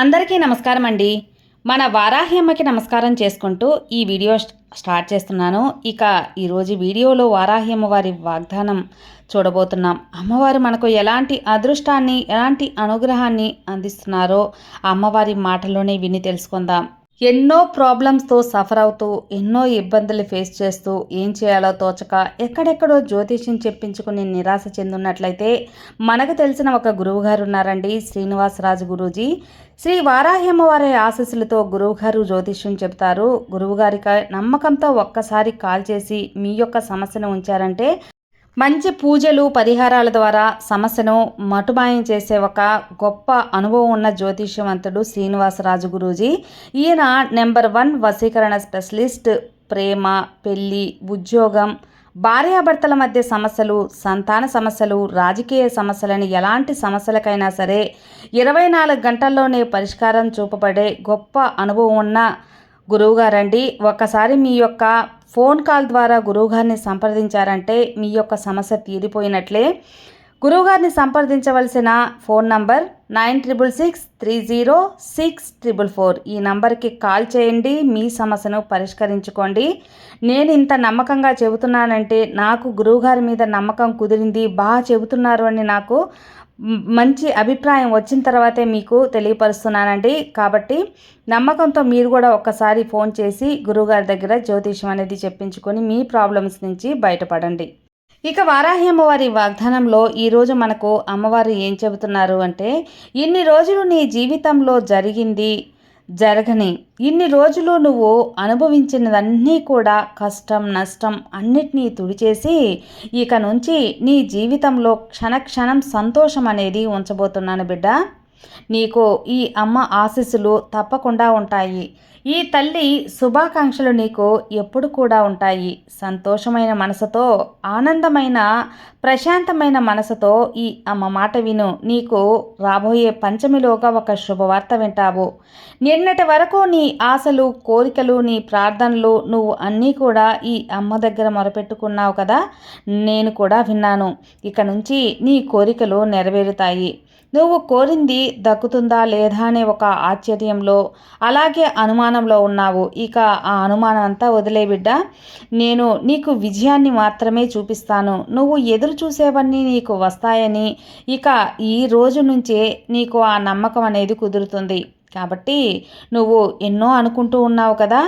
అందరికీ నమస్కారం అండి. మన వారాహ్యమ్మకి నమస్కారం చేసుకుంటూ ఈ వీడియో స్టార్ట్ చేస్తున్నాను. ఇక ఈరోజు వీడియోలో వారాహ్యమ్మ వారి వాగ్దానం చూడబోతున్నాం. అమ్మవారు మనకు ఎలాంటి అదృష్టాన్ని ఎలాంటి అనుగ్రహాన్ని అందిస్తున్నారో అమ్మవారి మాటల్లోనే విని తెలుసుకుందాం. ఎన్నో ప్రాబ్లమ్స్తో సఫర్ అవుతూ ఎన్నో ఇబ్బందులు ఫేస్ చేస్తూ ఏం చేయాలో తోచక ఎక్కడెక్కడో జ్యోతిష్యం చెప్పించుకుని నిరాశ చెందున్నట్లయితే మనకు తెలిసిన ఒక గురువు గారు ఉన్నారండి శ్రీనివాసరాజు గురూజీ. శ్రీ వారాహి ఆశీస్సులతో గురువుగారు జ్యోతిష్యం చెప్తారు. గురువుగారికి నమ్మకంతో ఒక్కసారి కాల్ చేసి మీ యొక్క సమస్యను ఉంచారంటే మంచి పూజలు పరిహారాల ద్వారా సమస్యను మటుమాయం చేసే ఒక గొప్ప అనుభవం ఉన్న జ్యోతిష్యవంతుడు శ్రీనివాసరాజు గురూజీ. ఈయన నెంబర్ వన్ వశీకరణ స్పెషలిస్ట్ ప్రేమ పెళ్ళి ఉద్యోగం భార్యాభర్తల మధ్య సమస్యలు సంతాన సమస్యలు రాజకీయ సమస్యలని ఎలాంటి సమస్యలకైనా సరే ఇరవై నాలుగు గంటల్లోనే పరిష్కారం చూపబడే గొప్ప అనుభవం ఉన్న గురువుగారండి. ఒక్కసారి మీ యొక్క ఫోన్ కాల్ ద్వారా గురువుగారిని సంప్రదించారంటే మీ యొక్క సమస్య తీరిపోయినట్లే. గురువుగారిని సంప్రదించవలసిన phone number nine triple six three zero six triple four. ఈ నంబర్కి కాల్ చేయండి మీ సమస్యను పరిష్కరించుకోండి. నేను ఇంత నమ్మకంగా చెబుతున్నానంటే నాకు గురువుగారి మీద నమ్మకం కుదిరింది బాగా చెబుతున్నారు అని నాకు మంచి అభిప్రాయం వచ్చిన తర్వాతే మీకు తెలియపరుస్తున్నానండి. కాబట్టి నమ్మకంతో మీరు కూడా ఒక్కసారి ఫోన్ చేసి గురువుగారి దగ్గర జ్యోతిషం అనేది చెప్పించుకొని మీ ప్రాబ్లమ్స్ నుంచి బయటపడండి. ఇక వారాహి అమ్మవారి వాగ్దానంలో ఈరోజు మనకు అమ్మవారు ఏం చెబుతున్నారు అంటే ఇన్ని రోజులు నీ జీవితంలో జరిగింది జరగని. ఇన్ని రోజులు నువ్వు అనుభవించినదన్నీ కూడా కష్టం నష్టం అన్నిటినీ తుడిచేసి ఇక నుంచి నీ జీవితంలో క్షణక్షణం సంతోషం అనేది ఉంచబోతున్నాను బిడ్డ. నీకు ఈ అమ్మ ఆశీస్సులు తప్పకుండా ఉంటాయి. ఈ తల్లి శుభాకాంక్షలు నీకు ఎప్పుడు కూడా ఉంటాయి. సంతోషమైన మనసుతో ఆనందమైన ప్రశాంతమైన మనసుతో ఈ అమ్మ మాట విను. నీకు రాబోయే పంచమిలోగా ఒక శుభవార్త వింటావు. నిన్నటి వరకు నీ ఆశలు కోరికలు నీ ప్రార్థనలు నువ్వు అన్నీ కూడా ఈ అమ్మ దగ్గర మొరపెట్టుకున్నావు కదా? నేను కూడా విన్నాను. ఇక నుంచి నీ కోరికలు నెరవేరుతాయి. నువ్వు కోరింది దక్కుతుందా లేదా అనే ఒక ఆశ్చర్యంలో అలాగే అనుమానంలో ఉన్నావు. ఇక ఆ అనుమానం అంతా వదిలే బిడ్డ నేను నీకు విజయాన్ని మాత్రమే చూపిస్తాను. నువ్వు ఎదురు చూసేవన్నీ నీకు వస్తాయని ఇక ఈ రోజు నుంచే నీకు ఆ నమ్మకం అనేది కుదురుతుంది. కాబట్టి నువ్వు ఎన్నో అనుకుంటూ ఉన్నావు కదా?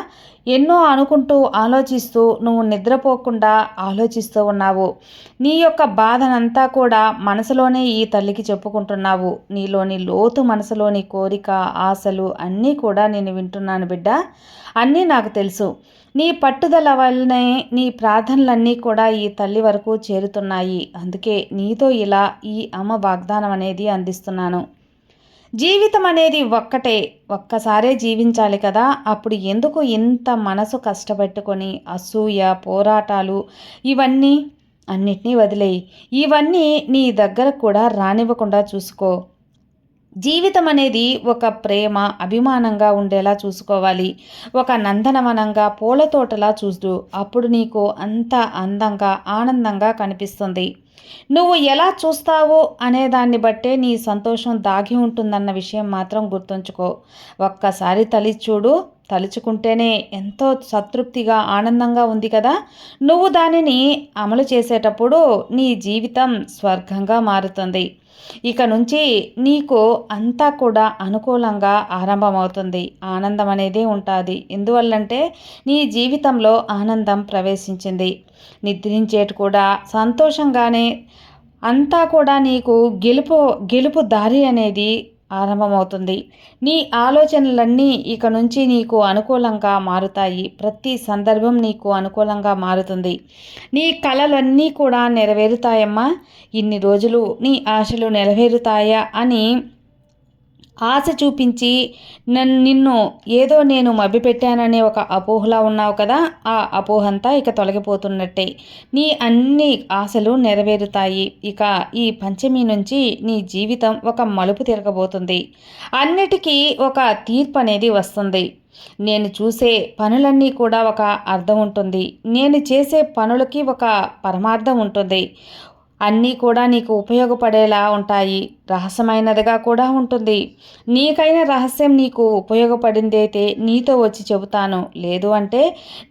ఎన్నో అనుకుంటూ ఆలోచిస్తూ నువ్వు నిద్రపోకుండా ఆలోచిస్తూ ఉన్నావు. నీ యొక్క బాధనంతా కూడా మనసులోనే ఈ తల్లికి చెప్పుకుంటున్నావు. నీలోని లోతు మనసులోని కోరిక ఆశలు అన్నీ కూడా నేను వింటున్నాను బిడ్డ. అన్నీ నాకు తెలుసు. నీ పట్టుదల వల్లనే నీ ప్రార్థనలన్నీ కూడా ఈ తల్లి వరకు చేరుతున్నాయి. అందుకే నీతో ఇలా ఈ అమ్మ వాగ్దానం అనేది అందిస్తున్నాను. జీవితం అనేది ఒక్కటే ఒక్కసారే జీవించాలి కదా. అప్పుడు ఎందుకు ఇంత మనసు కష్టపెట్టుకొని అసూయ పోరాటాలు ఇవన్నీ అన్నిటినీ వదిలేయి. ఇవన్నీ నీ దగ్గర కూడా రానివ్వకుండా చూసుకో. జీవితం అనేది ఒక ప్రేమ అభిమానంగా ఉండేలా చూసుకోవాలి. ఒక నందనవనంగా పూల తోటలా చూస్తూ అప్పుడు నీకు అంత అందంగా ఆనందంగా కనిపిస్తుంది. నువ్వు ఎలా చూస్తావో అనే దాన్ని బట్టే నీ సంతోషం దాగి ఉంటుందన్న విషయం మాత్రం గుర్తుంచుకో. ఒక్కసారి తలి చూడు. తలుచుకుంటేనే ఎంతో సంతృప్తిగా ఆనందంగా ఉంది కదా? నువ్వు దానిని అమలు చేసేటప్పుడు నీ జీవితం స్వర్గంగా మారుతుంది. ఇక నుంచి నీకు అంతా కూడా అనుకూలంగా ఆరంభమవుతుంది. ఆనందం అనేది ఉంటుంది. ఎందువల్లంటే నీ జీవితంలో ఆనందం ప్రవేశించింది. నిద్రించేటి కూడా సంతోషంగానే అంతా కూడా నీకు గెలుపు గెలుపు దారి అనేది ఆరంభమవుతుంది. నీ ఆలోచనలన్నీ ఇక నుంచి నీకు అనుకూలంగా మారుతాయి. ప్రతి సందర్భం నీకు అనుకూలంగా మారుతుంది. నీ కళలన్నీ కూడా నెరవేరుతాయమ్మా. ఇన్ని రోజులు నీ ఆశలు నెరవేరుతాయా అని ఆశ చూపించి నన్ను నిన్ను ఏదో నేను మభ్యపెట్టాననే ఒక అపోహలా ఉన్నావు కదా ఆ అపోహంతా ఇక తొలగిపోతున్నట్టే. నీ అన్ని ఆశలు నెరవేరుతాయి. ఇక ఈ పంచమి నుంచి నీ జీవితం ఒక మలుపు తిరగబోతుంది. అన్నిటికీ ఒక తీర్పు అనేది వస్తుంది. నేను చూసే పనులన్నీ కూడా ఒక అర్థం ఉంటుంది. నేను చేసే పనులకి ఒక పరమార్థం ఉంటుంది. అన్నీ కూడా నీకు ఉపయోగపడేలా ఉంటాయి. రహస్యమైనదిగా కూడా ఉంటుంది. నీకైన రహస్యం నీకు ఉపయోగపడిందైతే నీతో వచ్చి చెబుతాను. లేదు అంటే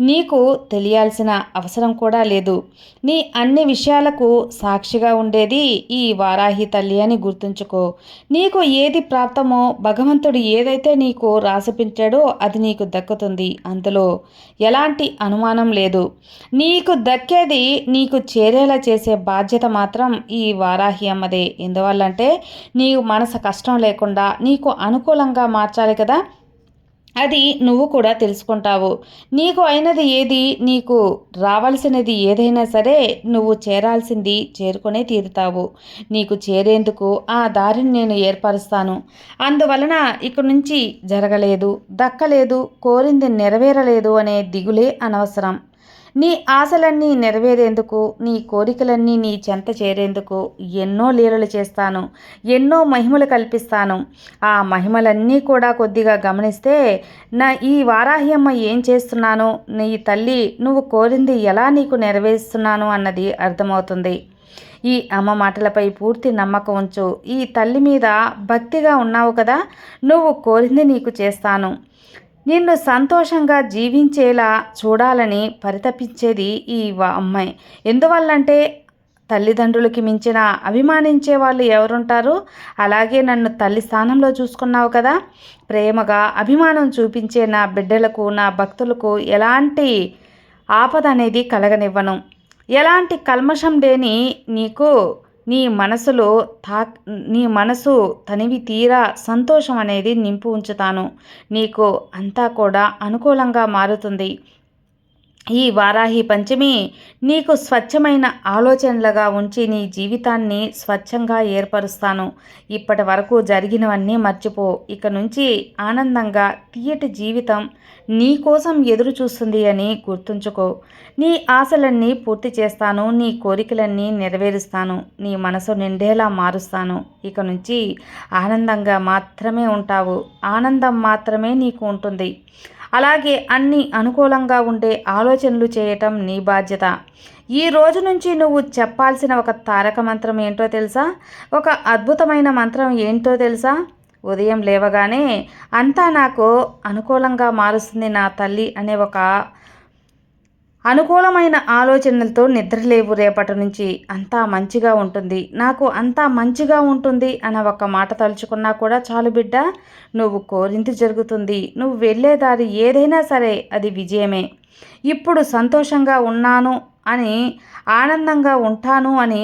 నీకు తెలియాల్సిన అవసరం కూడా లేదు. నీ అన్ని విషయాలకు సాక్షిగా ఉండేది ఈ వారాహి తల్లి అని గుర్తుంచుకో. నీకు ఏది ప్రాప్తమో భగవంతుడు ఏదైతే నీకు రాసిపించాడో అది నీకు దక్కుతుంది. అందులో ఎలాంటి అనుమానం లేదు. నీకు దక్కేది నీకు చేరేలా చేసే బాధ్యత మాత్రం ఈ వారాహి అమ్మదే. ఎందువల్లంటే నీకు మనసు కష్టం లేకుండా నీకు అనుకూలంగా మార్చాలి కదా. అది నువ్వు కూడా తెలుసుకుంటావు. నీకు అయినది ఏది? నీకు రావాల్సినది ఏదైనా సరే నువ్వు చేరాల్సింది చేరుకునే తీరుతావు. నీకు చేరేందుకు ఆ దారిని నేను ఏర్పరుస్తాను. అందువలన ఇక నుంచి జరగలేదు దక్కలేదు కోరింది నెరవేరలేదు అనే దిగులే అనవసరం. నీ ఆశలన్నీ నెరవేరేందుకు నీ కోరికలన్నీ నీ చెంత చేరేందుకు ఎన్నో లీలలు చేస్తాను ఎన్నో మహిమలు కల్పిస్తాను. ఆ మహిమలన్నీ కూడా కొద్దిగా గమనిస్తే నా ఈ వారాహ్యమ్మ ఏం చేస్తున్నాను నీ తల్లి నువ్వు కోరింది ఎలా నీకు నెరవేరుస్తున్నాను అన్నది అర్థమవుతుంది. ఈ అమ్మ మాటలపై పూర్తి నమ్మకం ఉంచు. ఈ తల్లి మీద భక్తిగా ఉన్నావు కదా నువ్వు కోరింది నీకు చేస్తాను. నిన్ను సంతోషంగా జీవించేలా చూడాలని పరితపించేది ఈ అమ్మాయి. ఎందువల్లంటే తల్లిదండ్రులకి మించిన అభిమానించే వాళ్ళు ఎవరుంటారు? అలాగే నన్ను తల్లి స్థానంలో చూసుకున్నావు కదా? ప్రేమగా అభిమానం చూపించే నా బిడ్డలకు నా భక్తులకు ఎలాంటి ఆపద అనేది కలగనివ్వను. ఎలాంటి కల్మషం లేని నీకు నీ మనసులో తా నీ మనసు తనివి తీరా సంతోషం అనేది నింపు ఉంచుతాను. నీకు అంతా కూడా అనుకూలంగా మారుతుంది. ఈ వారాహి పంచమి నీకు స్వచ్ఛమైన ఆలోచనలుగా ఉంచి నీ జీవితాన్ని స్వచ్ఛంగా ఏర్పరుస్తాను. ఇప్పటి వరకు జరిగినవన్నీ మర్చిపో. ఇక నుంచి ఆనందంగా తీయటి జీవితం నీ కోసం ఎదురు చూస్తుంది అని గుర్తుంచుకో. నీ ఆశలన్నీ పూర్తి చేస్తాను. నీ కోరికలన్నీ నెరవేరుస్తాను. నీ మనసు నిండేలా మారుస్తాను. ఇక నుంచి ఆనందంగా మాత్రమే ఉంటావు. ఆనందం మాత్రమే నీకు ఉంటుంది. అలాగే అన్ని అనుకూలంగా ఉండే ఆలోచనలు చేయటం నీ బాధ్యత. ఈ రోజు నుంచి నువ్వు చెప్పాల్సిన ఒక తారక మంత్రం ఏంటో తెలుసా? ఒక అద్భుతమైన మంత్రం ఏంటో తెలుసా? ఉదయం లేవగానే అంతా నాకు అనుకూలంగా మారుస్తుంది నా తల్లి అనే ఒక అనుకూలమైన ఆలోచనలతో నిద్రలేవు రేపటి నుంచి. అంతా మంచిగా ఉంటుంది. నాకు అంతా మంచిగా ఉంటుంది అన్న ఒక మాట తలుచుకున్నా కూడా చాలు బిడ్డ నువ్వు కోరింది జరుగుతుంది. నువ్వు వెళ్ళే దారి ఏదైనా సరే అది విజయమే. ఇప్పుడు సంతోషంగా ఉన్నాను అని ఆనందంగా ఉంటాను అని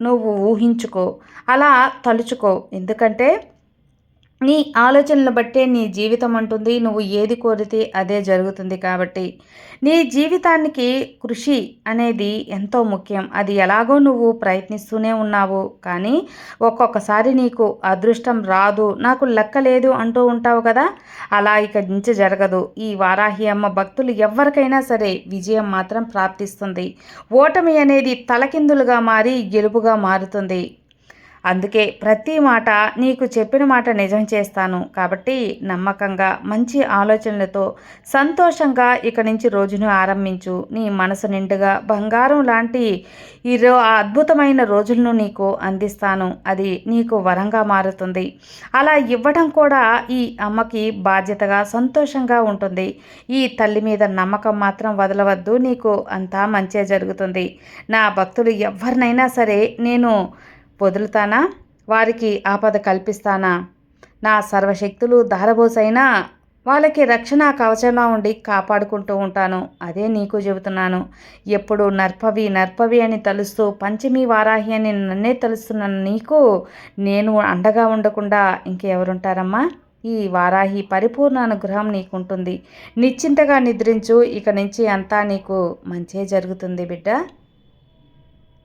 నువ్వు ఊహించుకో. అలా తలుచుకో. ఎందుకంటే నీ ఆలోచనలు బట్టే నీ జీవితం అంటుంది. నువ్వు ఏది కోరితే అదే జరుగుతుంది కాబట్టి. నీ జీవితానికి కృషి అనేది ఎంతో ముఖ్యం. అది ఎలాగో నువ్వు ప్రయత్నిస్తూనే ఉన్నావు. కానీ ఒక్కొక్కసారి నీకు అదృష్టం రాదు. నాకు లెక్క లేదు అంటూ ఉంటావు కదా. అలా ఇక నుంచి జరగదు. ఈ వారాహి అమ్మ భక్తులు ఎవరికైనా సరే విజయం మాత్రం ప్రాప్తిస్తుంది. ఓటమి అనేది తలకిందులుగా మారి గెలుపుగా మారుతుంది. అందుకే ప్రతి మాట నీకు చెప్పిన మాట నిజం చేస్తాను. కాబట్టి నమ్మకంగా మంచి ఆలోచనలతో సంతోషంగా ఇక నుంచి రోజును ఆరంభించు. నీ మనసు నిండుగా బంగారం లాంటి ఈ అద్భుతమైన రోజులను నీకు అందిస్తాను. అది నీకు వరంగా మారుతుంది. అలా ఇవ్వడం కూడా ఈ అమ్మకి బాధ్యతగా సంతోషంగా ఉంటుంది. ఈ తల్లి మీద నమ్మకం మాత్రం వదలవద్దు. నీకు అంతా మంచే జరుగుతుంది. నా భక్తులు ఎవరినైనా సరే నేను వదులుతానా వారికి ఆపద కల్పిస్తానా? నా సర్వశక్తులు దారబోసైనా వాళ్ళకి రక్షణ కవచంగా ఉండి కాపాడుకుంటూ ఉంటాను. అదే నీకు చెబుతున్నాను. ఎప్పుడు నర్పవి నర్పవి అని తలుస్తూ పంచమి వారాహి అని నన్నే తలుస్తున్న నీకు నేను అండగా ఉండకుండా ఇంకెవరుంటారమ్మా? ఈ వారాహి పరిపూర్ణ అనుగ్రహం నీకుంటుంది. నిశ్చింతగా నిద్రించు. ఇక నుంచి అంతా నీకు మంచే జరుగుతుంది బిడ్డ.